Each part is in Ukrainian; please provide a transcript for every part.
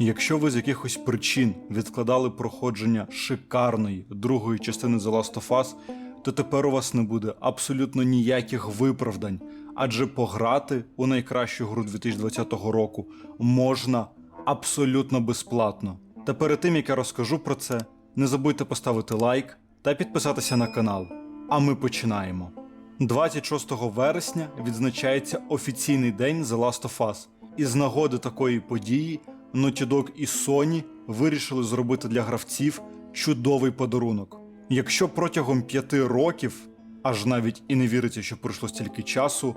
Якщо ви з якихось причин відкладали проходження шикарної другої частини The Last of Us, то тепер у вас не буде абсолютно ніяких виправдань, адже пограти у найкращу гру 2020 року можна абсолютно безплатно. Та перед тим як я розкажу про це, не забудьте поставити лайк та підписатися на канал. А ми починаємо. 26 вересня відзначається офіційний день The Last of Us. І з нагоди такої події Naughty Dog і Sony вирішили зробити для гравців чудовий подарунок. Якщо протягом п'яти років, аж навіть і не віриться, що пройшло стільки часу,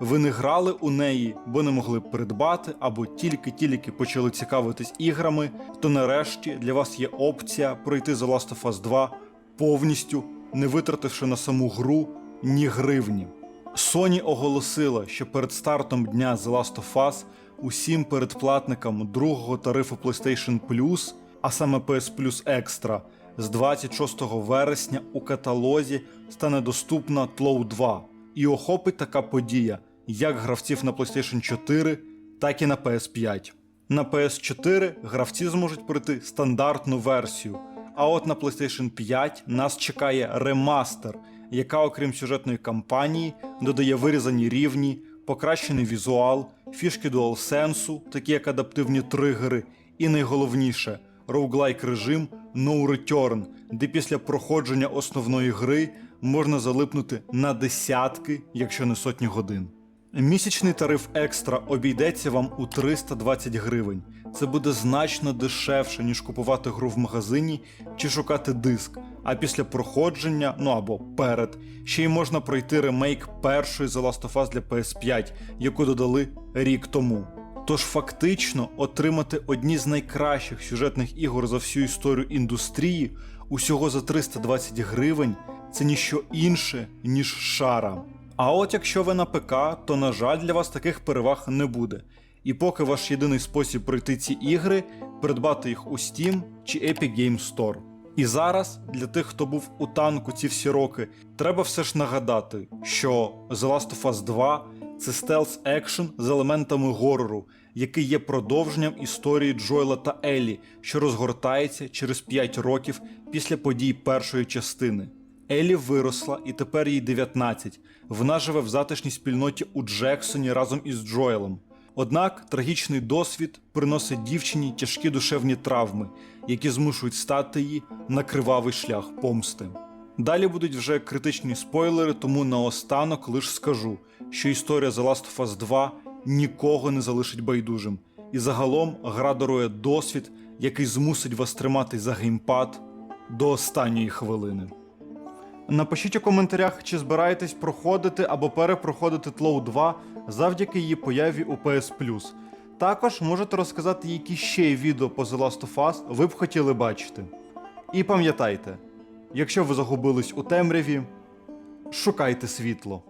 ви не грали у неї, бо не могли придбати, або тільки-тільки почали цікавитись іграми, то нарешті для вас є опція пройти The Last of Us 2 повністю, не витративши на саму гру ні гривні. Sony оголосила, що перед стартом дня The Last of Us усім передплатникам другого тарифу PlayStation Plus, а саме PS Plus Extra, з 26 вересня у каталозі стане доступна Тлоу 2 і охопить така подія як гравців на PlayStation 4, так і на PS5. На PS4 гравці зможуть пройти стандартну версію, а от на PlayStation 5 нас чекає ремастер, яка, окрім сюжетної кампанії, додає вирізані рівні, покращений візуал, фішки DualSense, такі як адаптивні тригери, і найголовніше роуглайк режим No Return, де після проходження основної гри можна залипнути на десятки, якщо не сотні годин. Місячний тариф екстра обійдеться вам у 320 гривень. Це буде значно дешевше, ніж купувати гру в магазині чи шукати диск. А після проходження, ну або перед, ще й можна пройти ремейк першої The Last of Us для PS5, яку додали рік тому. Тож фактично отримати одні з найкращих сюжетних ігор за всю історію індустрії усього за 320 гривень це ніщо інше, ніж шара. А от якщо ви на ПК, то на жаль для вас таких переваг не буде. І поки ваш єдиний спосіб пройти ці ігри придбати їх у Steam чи Epic Games Store. І зараз для тих, хто був у танку ці всі роки, треба все ж нагадати, що The Last of Us 2 це стелс екшн з елементами горору, який є продовженням історії Джойла та Еллі, що розгортається через 5 років після подій першої частини. Еллі виросла і тепер їй 19. Вона живе в затишній спільноті у Джексоні разом із Джоелом. Однак трагічний досвід приносить дівчині тяжкі душевні травми, які змушують стати її на кривавий шлях помсти. Далі будуть вже критичні спойлери, тому наостанок лиш скажу, що історія The Last of Us 2 нікого не залишить байдужим, і загалом гра дарує досвід, який змусить вас тримати за геймпад до останньої хвилини. Напишіть у коментарях, чи збираєтесь проходити або перепроходити Тлоу 2 завдяки її появі у PS. Також можете розказати, які ще відео по The Last of Us ви б хотіли бачити. І пам'ятайте, якщо ви загубились у темряві, шукайте світло.